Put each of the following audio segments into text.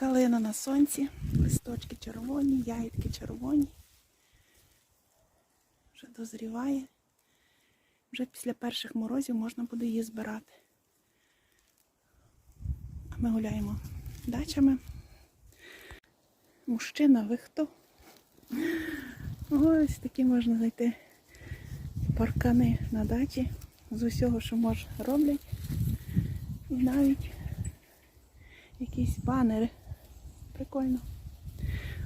Калина на сонці, листочки червоні, ягідки червоні. Вже дозріває. Вже після перших морозів можна буде її збирати. А ми гуляємо дачами. Мужчина, ви хто? Ось такі можна знайти паркани на дачі з усього, що може роблять. І навіть якісь банери. Прикольно.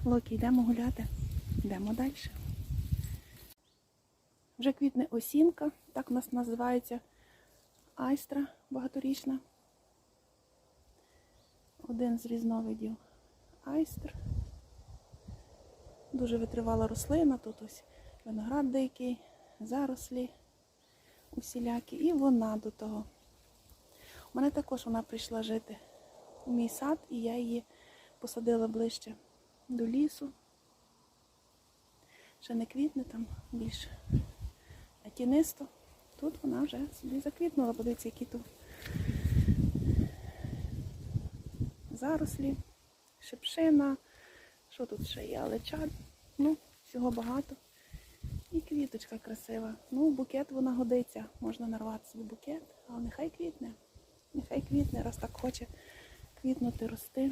Локі, йдемо гуляти. Йдемо далі. Вже квітне осінка, так у нас називається айстра багаторічна. Один з різновидів айстр. Дуже витривала рослина, тут ось виноград дикий, зарослі усілякі. І вона до того. У мене також вона прийшла жити у мій сад, і я її посадила ближче до лісу. Ще не квітне там більше тінисто. Тут вона вже собі заквітнула. Подивіться, які тут зарослі, шипшина. Що тут ще є? Алечад. Ну, всього багато. І квіточка красива. Ну, букет вона годиться. Можна нарвати собі букет, але нехай квітне. Нехай квітне, раз так хоче квітнути, рости.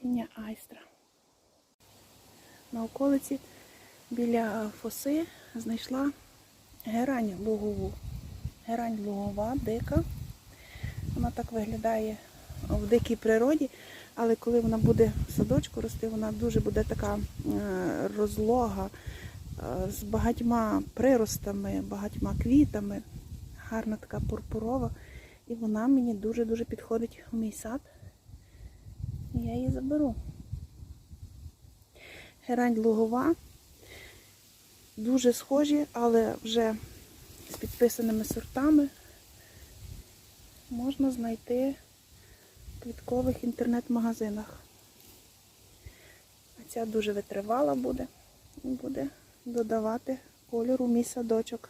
Осіння айстра. На околиці біля фоси знайшла герань лугову. Герань лугова, дика. Вона так виглядає в дикій природі, але коли вона буде в садочку рости, вона дуже буде така е, розлога, е, з багатьма приростами, багатьма квітами. Гарна така пурпурова. І вона мені дуже-дуже підходить в мій сад. Я її заберу. Герань лугова. Дуже схожі, але вже з підписаними сортами можна знайти в квіткових інтернет-магазинах. А ця дуже витривала буде і буде додавати кольору мій садочок.